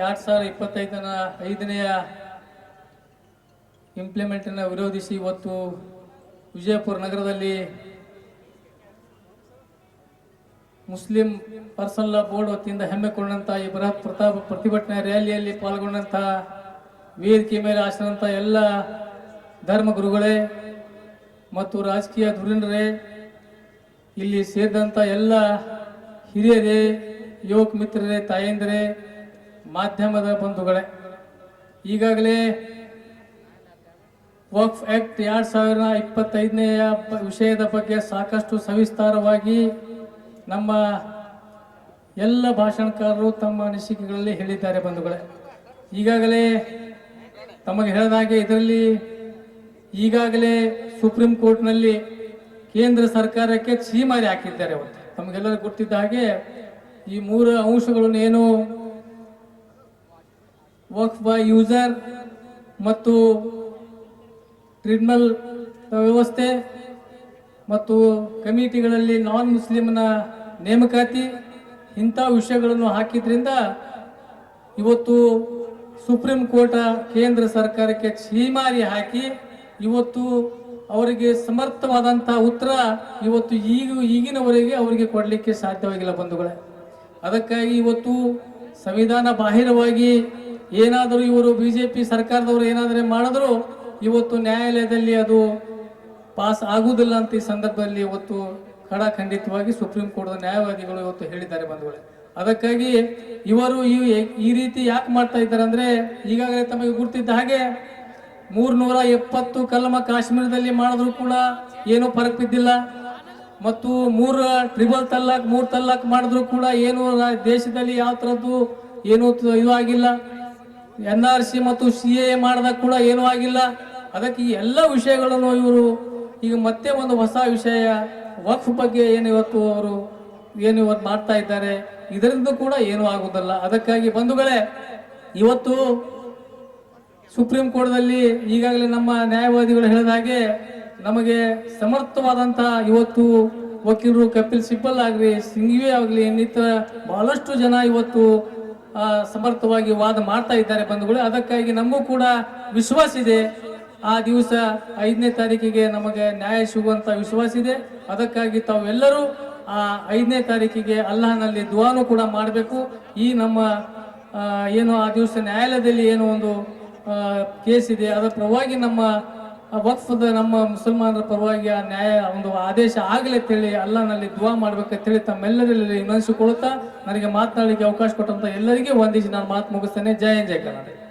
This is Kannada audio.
ಎರಡು ಸಾವಿರದ ಇಪ್ಪತ್ತೈದನ ಐದನೆಯ ಇಂಪ್ಲಿಮೆಂಟನ್ನು ವಿರೋಧಿಸಿ ಇವತ್ತು ವಿಜಯಪುರ ನಗರದಲ್ಲಿ ಮುಸ್ಲಿಂ ಪರ್ಸನ್ ಲಾ ಬೋರ್ಡ್ ವತಿಯಿಂದ ಹೆಮ್ಮೆಕೊಂಡಂತ ಈ ಬೃಹತ್ ಪ್ರತಾಪ ಪ್ರತಿಭಟನೆ ರ್ಯಾಲಿಯಲ್ಲಿ ಪಾಲ್ಗೊಂಡಂಥ ವೇದಿಕೆ ಮೇಲೆ ಆಶ್ರಂತ ಎಲ್ಲ ಧರ್ಮಗುರುಗಳೇ ಮತ್ತು ರಾಜಕೀಯ ಧುರೀಣರೇ, ಇಲ್ಲಿ ಸೇರಿದಂಥ ಎಲ್ಲ ಹಿರಿಯರೇ, ಯುವಕ ಮಿತ್ರರೇ, ತಾಯಂದಿರೇ ಮಾಧ್ಯಮದ ಬಂಧುಗಳೇ, ಈಗಾಗಲೇ ವಕ್ಫ್ ಆಕ್ಟ್ ಎರಡ್ ಸಾವಿರದ ಇಪ್ಪತ್ತೈದನೆಯ ವಿಷಯದ ಬಗ್ಗೆ ಸಾಕಷ್ಟು ಸವಿಸ್ತಾರವಾಗಿ ನಮ್ಮ ಎಲ್ಲ ಭಾಷಣಕಾರರು ತಮ್ಮ ಅನಿಸಿಕೆಗಳಲ್ಲಿ ಹೇಳಿದ್ದಾರೆ ಬಂಧುಗಳೇ. ಈಗಾಗಲೇ ತಮಗೆ ಹೇಳಿದ ಹಾಗೆ ಇದರಲ್ಲಿ ಈಗಾಗಲೇ ಸುಪ್ರೀಂ ಕೋರ್ಟ್ನಲ್ಲಿ ಕೇಂದ್ರ ಸರ್ಕಾರಕ್ಕೆ ಛೀಮಾರಿ ಹಾಕಿದ್ದಾರೆ ಅವತ್ತು. ತಮಗೆಲ್ಲರೂ ಗೊತ್ತಿದ್ದ ಹಾಗೆ ಈ ಮೂರು ಅಂಶಗಳನ್ನು ಏನು ವರ್ಕ್ ಬೈ ಯೂಸರ್ ಮತ್ತು ಟ್ರಿಬ್ಯುನಲ್ ವ್ಯವಸ್ಥೆ ಮತ್ತು ಕಮಿಟಿಗಳಲ್ಲಿ ನಾನ್ ಮುಸ್ಲಿಮ್ನ ನೇಮಕಾತಿ ಇಂಥ ವಿಷಯಗಳನ್ನು ಹಾಕಿದ್ರಿಂದ ಇವತ್ತು ಸುಪ್ರೀಂ ಕೋರ್ಟ್ ಕೇಂದ್ರ ಸರ್ಕಾರಕ್ಕೆ ಛೀಮಾರಿ ಹಾಕಿ ಇವತ್ತು ಅವರಿಗೆ ಸಮರ್ಥವಾದಂತಹ ಉತ್ತರ ಇವತ್ತು ಈಗ ಈಗಿನವರೆಗೆ ಅವರಿಗೆ ಕೊಡಲಿಕ್ಕೆ ಸಾಧ್ಯವಾಗಿಲ್ಲ ಬಂಧುಗಳೇ. ಅದಕ್ಕಾಗಿ ಇವತ್ತು ಸಂವಿಧಾನ ಬಾಹಿರವಾಗಿ ಏನಾದರೂ ಇವರು ಬಿ ಜೆ ಪಿ ಸರ್ಕಾರದವರು ಏನಾದರೂ ಮಾಡಿದ್ರು, ಇವತ್ತು ನ್ಯಾಯಾಲಯದಲ್ಲಿ ಅದು ಪಾಸ್ ಆಗುವುದಿಲ್ಲ ಅಂತ ಈ ಸಂದರ್ಭದಲ್ಲಿ ಇವತ್ತು ಖಡಾಖಂಡಿತವಾಗಿ ಸುಪ್ರೀಂ ಕೋರ್ಟ್ ನ್ಯಾಯವಾದಿಗಳು ಇವತ್ತು ಹೇಳಿದ್ದಾರೆ ಬಂಧುಗಳೇ. ಅದಕ್ಕಾಗಿ ಇವರು ಈ ಈ ರೀತಿ ಯಾಕೆ ಮಾಡ್ತಾ ಇದ್ದಾರೆ ಅಂದರೆ, ಈಗಾಗಲೇ ತಮಗೆ ಗುರ್ತಿದ್ದ ಹಾಗೆ ಮೂರ್ನೂರ ಎಪ್ಪತ್ತು ಕಲಮ ಕಾಶ್ಮೀರದಲ್ಲಿ ಮಾಡಿದ್ರು ಕೂಡ ಏನೂ ಫರಕ್ ಬಿದ್ದಿಲ್ಲ. ಮತ್ತು ಮೂರು ಟ್ರಿಬಲ್ ತಲ್ಲಾಕ್, ಮೂರ್ ತಲ್ಲಾಕ್ ಮಾಡಿದ್ರು ಕೂಡ ಏನು ದೇಶದಲ್ಲಿ ಯಾವ ಥರದ್ದು ಏನು ಆಗಿಲ್ಲ. ಎನ್ ಆರ್ ಸಿ ಮತ್ತು ಸಿ ಎ ಮಾಡಿದಾಗ ಕೂಡ ಏನೂ ಆಗಿಲ್ಲ. ಅದಕ್ಕೆ ಈ ಎಲ್ಲ ವಿಷಯಗಳನ್ನು ಇವರು ಈಗ ಮತ್ತೆ ಒಂದು ಹೊಸ ವಿಷಯ, ವಕ್ಫ್ ಬಗ್ಗೆ ಏನು ಇವತ್ತು ಅವರು ಏನು ಇವತ್ತು ಮಾಡ್ತಾ ಇದ್ದಾರೆ ಇದರಿಂದ ಕೂಡ ಏನೂ ಆಗೋದಲ್ಲ ಅದಕ್ಕಾಗಿ ಬಂಧುಗಳೇ, ಇವತ್ತು ಸುಪ್ರೀಂ ಕೋರ್ಟ್ದಲ್ಲಿ ಈಗಾಗಲೇ ನಮ್ಮ ನ್ಯಾಯವಾದಿಗಳು ಹೇಳಿದ ಹಾಗೆ ನಮಗೆ ಸಮರ್ಥವಾದಂತಹ ಇವತ್ತು ವಕೀಲರು ಕಪಿಲ್ ಸಿಬ್ಬಲ್ ಆಗಲಿ, ಸಿಂಘವಿ ಆಗಲಿ ಇನ್ನಿತರ ಬಹಳಷ್ಟು ಜನ ಇವತ್ತು ಸಮರ್ಥವಾಗಿ ವಾದ ಮಾಡ್ತಾ ಇದ್ದಾರೆ ಬಂಧುಗಳು. ಅದಕ್ಕಾಗಿ ನಮಗೂ ಕೂಡ ವಿಶ್ವಾಸ ಇದೆ. ಆ ದಿವಸ ಐದನೇ ತಾರೀಕಿಗೆ ನಮಗೆ ನ್ಯಾಯ ಸಿಗುವಂತ ವಿಶ್ವಾಸ ಇದೆ. ಅದಕ್ಕಾಗಿ ತಾವೆಲ್ಲರೂ ಆ ಐದನೇ ತಾರೀಕಿಗೆ ಅಲ್ಲಾಹನಲ್ಲಿ ದುವಾನು ಕೂಡ ಮಾಡಬೇಕು. ಈ ನಮ್ಮ ಏನು ಆ ದಿವಸ ನ್ಯಾಯಾಲಯದಲ್ಲಿ ಏನು ಒಂದು ಕೇಸ್ ಇದೆ, ಅದರ ಪರವಾಗಿ ನಮ್ಮ ವಕ್ಫದ ನಮ್ಮ ಮುಸಲ್ಮಾನರ ಪರವಾಗಿ ಆ ನ್ಯಾಯ, ಒಂದು ಆದೇಶ ಆಗಲಿ ತಿಳಿ ಅಲ್ಲನಲ್ಲಿ ದುವಾ ಮಾಡ್ಬೇಕಂತೇಳಿ ತಮ್ಮೆಲ್ಲರಲ್ಲಿ ವಿನಂತಿಸಿಕೊಳ್ಳುತ್ತಾ ನನಗೆ ಮಾತನಾಡಲಿಕ್ಕೆ ಅವಕಾಶ ಕೊಟ್ಟಂತ ಎಲ್ಲರಿಗೂ ವಂದಿಸಿ ನಾನು ಮಾತು ಮುಗಿಸ್ತೇನೆ. ಜಯ ಜಯ ಕರ್ನಾಟಕ.